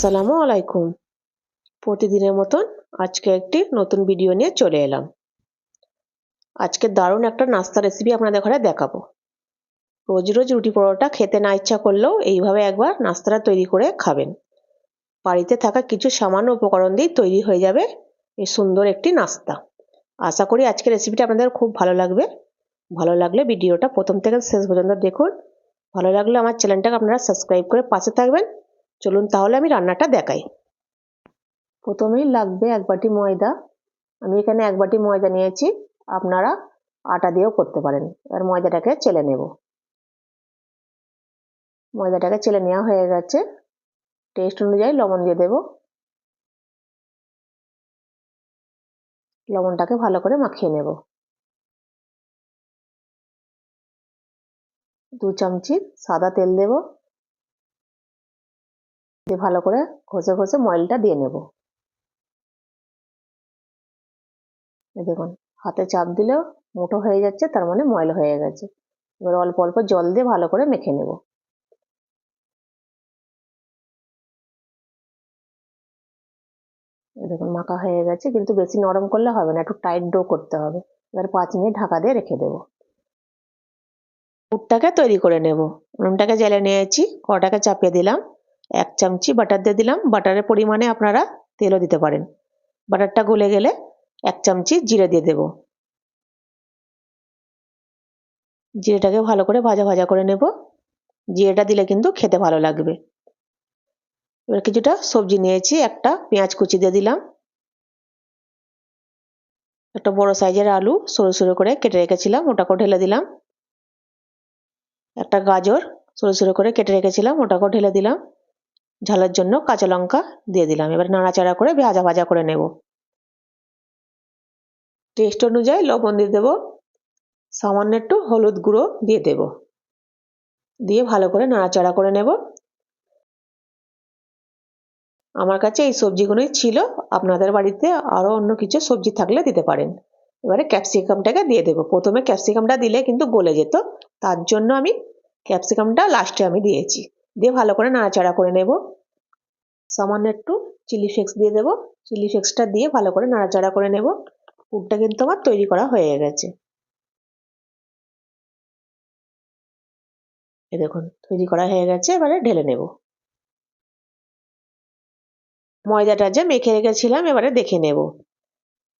আসসালামু আলাইকুম। প্রতিদিনের মতন আজকে একটি নতুন ভিডিও নিয়ে চলে এলাম। আজকে দারুণ একটা নাস্তা রেসিপি আপনাদের ঘরে দেখাবো। রোজ রোজ রুটি পরোটা খেতে না ইচ্ছা করলেও এইভাবে একবার নাস্তাটা তৈরি করে খাবেন। বাড়িতে থাকা কিছু সামান্য উপকরণ দিয়ে তৈরি হয়ে যাবে এই সুন্দর একটি নাস্তা। আশা করি আজকের রেসিপিটা আপনাদের খুব ভালো লাগবে। ভালো লাগলে ভিডিওটা প্রথম থেকে শেষ পর্যন্ত দেখুন। ভালো লাগলে আমার চ্যানেলটাকে আপনারা সাবস্ক্রাইব করে পাশে থাকবেন। চলুন তাহলে আমি রান্নাটা দেখাই। প্রথমেই লাগবে এক বাটি ময়দা। আমি এখানে এক বাটি ময়দা নিয়েছি। আপনারা আটা দিয়েও করতে পারেন। এবার ময়দাটাকে চেলে নেব। ময়দাটাকে চেলে নেওয়া হয়ে গেছে। টেস্ট অনুযায়ী লবণ দিয়ে দেব। লবণটাকে ভালো করে মাখিয়ে নেব। দু চামচি সাদা তেল দেব। দিয়ে ভালো করে ঘষে ঘষে ময়লটা দিয়ে নেব। দেখুন, হাতে চাপ দিলেও মোটো হয়ে যাচ্ছে, তার মানে ময়লা হয়ে গেছে। এবার অল্প অল্প জল দিয়ে ভালো করে মেখে নেব। দেখুন, মাখা হয়ে গেছে, কিন্তু বেশি নরম করলে হবে না, একটু টাইট ডো করতে হবে। এবার পাঁচ মিনিট ঢাকা দিয়ে রেখে দেবো। পুরটাকে তৈরি করে নেব। উনুনটাকে জেলে নিয়েছি কটাকে চাপিয়ে দিলাম। এক চামচি বাটার দিয়ে দিলাম। বাটারের পরিমাণে আপনারা তেলও দিতে পারেন। বাটারটা গলে গেলে এক চামচি জিরে দিয়ে দেব। জিরেটাকে ভালো করে ভাজা ভাজা করে নেব। জিরেটা দিলে কিন্তু খেতে ভালো লাগবে। এবার কিছুটা সবজি নিয়েছি। একটা পেঁয়াজ কুচি দিয়ে দিলাম। একটা বড় সাইজের আলু সরু সরু করে কেটে রেখেছিলাম, ওটাকেও ঢেলে দিলাম। একটা গাজর সরু সরু করে কেটে রেখেছিলাম, ওটাকেও ঢেলে দিলাম। ঝালের জন্য কাঁচা লঙ্কা দিয়ে দিলাম। এবার নাড়াচাড়া করে ভাজা ভাজা করে নেব। টেস্ট অনুযায়ী লবণ দিয়ে দেবো। সামান্য একটু হলুদ গুঁড়ো দিয়ে দেব। দিয়ে ভালো করে নাড়াচাড়া করে নেব। আমার কাছে এই সবজিগুলোই ছিল। আপনাদের বাড়িতে আরও অন্য কিছু সবজি থাকলে দিতে পারেন। এবারে ক্যাপসিকামটাকে দিয়ে দেবো। প্রথমে ক্যাপসিকামটা দিলে কিন্তু গলে যেত। তার জন্য আমি ক্যাপসিকামটা লাস্টে আমি দিয়েছি। দিয়ে ভালো করে নাড়াচাড়া করে নেব। সামান্য একটু চিলি ফ্লেক্স দিয়ে দেবো। চিলি ফ্লেক্সটা দিয়ে ভালো করে নাড়াচাড়া করে নেব। পুরটা কিন্তু আমার তৈরি করা হয়ে গেছে। এ দেখুন, তৈরি করা হয়ে গেছে। এবারে ঢেলে নেব। ময়দাটা যে মেখে রেখেছিলাম, এবারে দেখে নেব।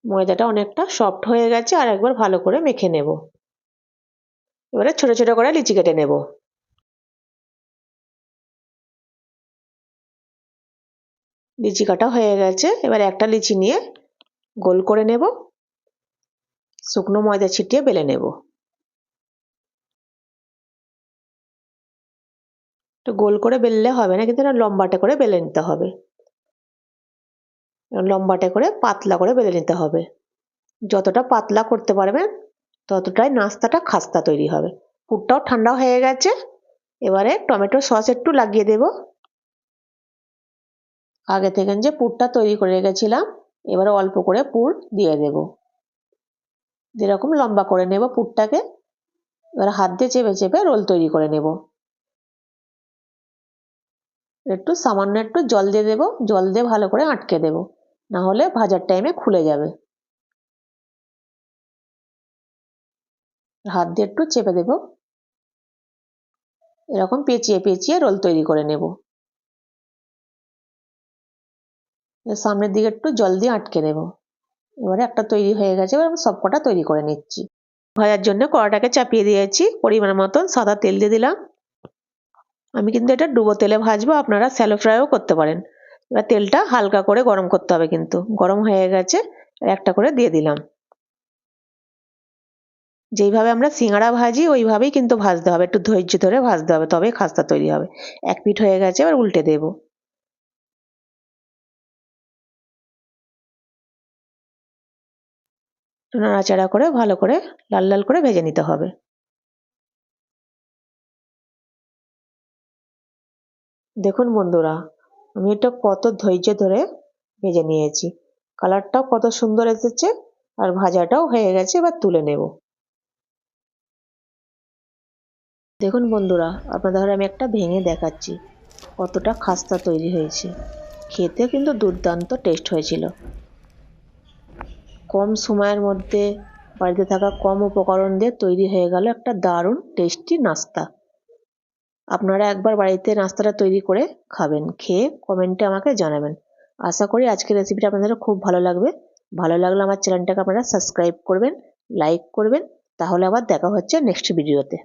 ময়দাটা অনেকটা সফট হয়ে গেছে আর একবার ভালো করে মেখে নেব। এবারে ছোট ছোট করে লিচি কেটে নেব। লিচি কাটা হয়ে গেছে। এবার একটা লিচি নিয়ে গোল করে নেব। শুকনো ময়দা ছিটিয়ে বেলে নেব। গোল করে বেললে হবে না, কিন্তু লম্বাটে করে বেলে নিতে হবে। লম্বাটে করে পাতলা করে বেলে নিতে হবে। যতটা পাতলা করতে পারবেন ততটাই নাস্তাটা খাস্তা তৈরি হবে। পুরটাও ঠান্ডা হয়ে গেছে। এবারে টমেটো সস একটু লাগিয়ে দেব। আগে থেকে যে পুরটা তৈরি করে রেখেছিলাম, এবারে অল্প করে পুর দিয়ে দেব। যেরকম লম্বা করে নেব পুরটাকে, এবার হাত দিয়ে চেপে চেপে রোল তৈরি করে নেব। একটু সামান্য একটু জল দিয়ে দেবো, জল দিয়ে ভালো করে আটকে দেব, না হলে ভাজার টাইমে খুলে যাবে। হাত দিয়ে একটু চেপে দেব। এরকম পেঁচিয়ে পেঁচিয়ে রোল তৈরি করে নেব। সামনের দিকে একটু জল দিয়ে আটকে দেব এবারে একটা তৈরি হয়ে গেছে, এবার আমি সবকটা তৈরি করে নিচ্ছি। ভাজার জন্য কড়াটাকে চাপিয়ে দিয়েছি, পরিমাণ মতন সাদা তেল দিয়ে দিলাম। আমি কিন্তু এটা ডুবো তেলে ভাজবো, আপনারা স্যালো ফ্রাইও করতে পারেন। এবার তেলটা হালকা করে গরম করতে হবে কিন্তু, গরম হয়ে গেছে, একটা করে দিয়ে দিলাম। যেইভাবে আমরা সিঙ্গাড়া ভাজি, ওইভাবেই কিন্তু ভাজতে হবে, একটু ধৈর্য ধরে ভাজতে হবে, তবেই খাস্তা তৈরি হবে। এক পিঠ হয়ে গেছে, এবার উল্টে দেব। নাড়াচাড়া করে, ভালো করে লাল লাল করে ভেজে নিতে হবে। দেখুন বন্ধুরা, আমি এটা কত ধৈর্য ধরে ভেজে নিয়েছি। কালারটাও কত সুন্দর এসেছে আর ভাজাটাও হয়ে গেছে, এবার তুলে নেব। দেখুন বন্ধুরা, আপনাদের আমি একটা ভেঙে দেখাচ্ছি, কতটা খাস্তা তৈরি হয়েছে। খেতে কিন্তু দুর্দান্ত টেস্ট হয়েছিল। কম সময়ের মধ্যে বাড়িতে থাকা কম উপকরণ দিয়ে তৈরি হয়ে গেল একটা দারুণ টেস্টি নাস্তা। আপনারা একবার বাড়িতে নাস্তাটা তৈরি করে খাবেন, খেয়ে কমেন্টে আমাকে জানাবেন। আশা করি আজকের রেসিপিটা আপনাদের খুব ভালো লাগবে। ভালো লাগলে আমার চ্যানেলটাকে আপনারা সাবস্ক্রাইব করবেন লাইক করবেন। তাহলে আবার দেখা হচ্ছে নেক্সট ভিডিওতে